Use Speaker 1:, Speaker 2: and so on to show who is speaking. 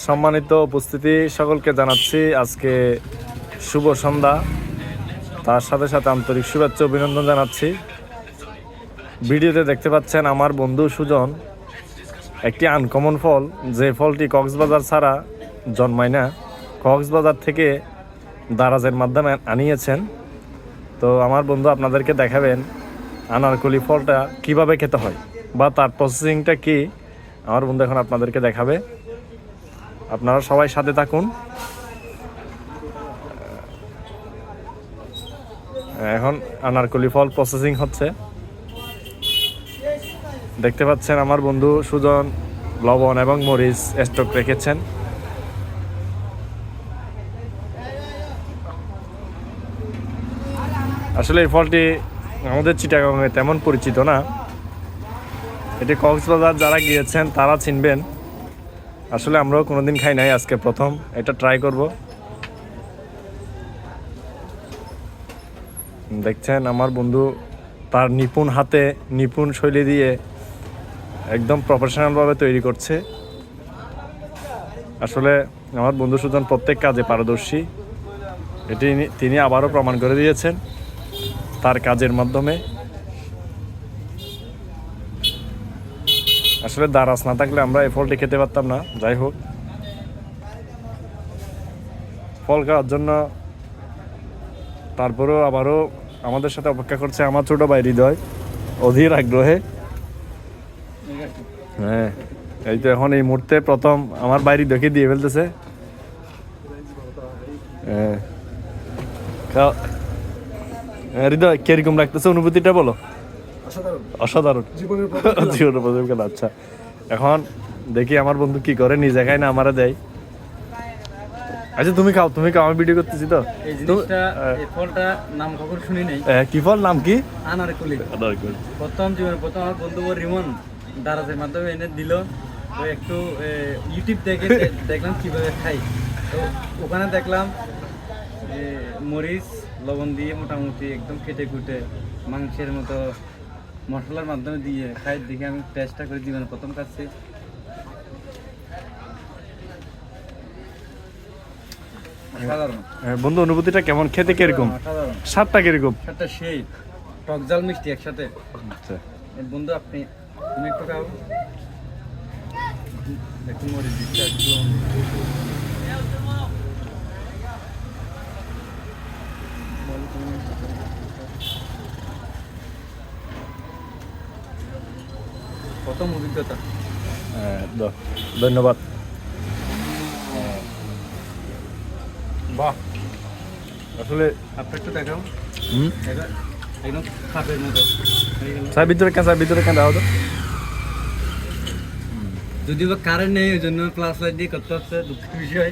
Speaker 1: সম্মানিত উপস্থিতি সকলকে জানাচ্ছি আজকে শুভ সন্ধ্যা। তার সাথে সাথে আন্তরিক শুভেচ্ছা অভিনন্দন জানাচ্ছি। ভিডিওতে দেখতে পাচ্ছেন আমার বন্ধু সুজন, একটি আনকমন ফল, যে ফলটি কক্সবাজার ছাড়া জন্মায় না। কক্সবাজার থেকে দারাজের মাধ্যমে আনিয়েছেন। তো আমার বন্ধু আপনাদেরকে দেখাবেন আনারকলি ফলটা কীভাবে খেতে হয় বা তার প্রসেসিংটা কি। আমার বন্ধু এখন আপনাদেরকে দেখাবে। আপনারা সবাই সাথে থাকুন। এখন আনারকলি ফল প্রসেসিং হচ্ছে। দেখতে পাচ্ছেন আমার বন্ধু সুজন, লবণ এবং মরিচ স্টক রেখেছেন। আসলে এই ফলটি আমাদের চিটাগাংয়ে তেমন পরিচিত না। এটি কক্সবাজার যারা গিয়েছেন, তারা চিনবেন। আসলে আমরাও কোনোদিন খাই নাই, আজকে প্রথম। এটা ট্রাই করব। দেখছেন, আমার বন্ধু তার নিপুণ হাতে, নিপুণ শৈলী দিয়ে একদম প্রফেশনালভাবে তৈরি করছে। আসলে আমার বন্ধু সুজন প্রত্যেক কাজে পারদর্শী। এটি তিনি আবারও প্রমাণ করে দিয়েছেন তার কাজের মাধ্যমে। আসলে দারাজ না থাকলে আমরা এই ফলটি খেতে পারতাম না। যাই হোক। ফল খাওয়ার জন্য তারপরেও আবারও আমাদের সাথে অপেক্ষা করছে আমার ছোট ভাই হৃদয় অধীর আগ্রহে। হ্যাঁ এই তো এখন এই মুহূর্তে প্রথম আমার বাইরে দেখে দিয়ে ফেলতেছে। হ্যাঁ। হ্যাঁ, হৃদয় কীরকম লাগতেছে অনুভূতিটা বলো?
Speaker 2: অসাধারণ। জীবনের
Speaker 1: প্রথম খেলা আচ্ছা। এখন দেখি আমার বন্ধু কি করে নিজে খায় না আমারে দেয়। আচ্ছা তুমি খাও তুমি খাও আমি ভিডিও করতেছি তো।
Speaker 3: এই জিনিসটা এই ফলটা নাম খবর শুনি নেই।
Speaker 1: কি ফল নাম কি?
Speaker 3: আনারকলি। প্রথম জীবনে প্রথম আমার বন্ধু রিমন দারাজের মাধ্যমে এনে দিল। তো একটু ইউটিউব দেখে দেখলাম কীভাবে খাই। তো ওখানে দেখলাম মরিচ লবণ দিয়ে মোটামুটি একদম কেটে কুটে মাংসের মতো মশলার মাধ্যমে দিয়ে খাই দেখে আমি টেস্টটা করে জীবনে প্রথম খাচ্ছি
Speaker 1: বন্ধু অনুভূতিটা কেমন? খেতে কীরকম? স্বাদটা কীরকম?
Speaker 3: একটা সেই টক জাল মিষ্টি একসাথে।
Speaker 1: আচ্ছা।
Speaker 3: বন্ধু আপনি তুমি একটু খাও। মরিচ দিচ্ছি একটু প্রথম অভিজ্ঞতা।
Speaker 1: আহ, ধন্যবাদ। বাহ। আসলে
Speaker 3: আপনি একটু দেখাও।
Speaker 1: হুম?
Speaker 3: একদম খাপের মতো। হয়ে
Speaker 1: স্যার ভিতরে কেন স্যার ভিতরে কেন দাও তো।
Speaker 3: যদিও কারেন্ট নেই ওই জন্য ক্লাস লাইট দিয়ে করতে হচ্ছে দুঃখের বিষয়।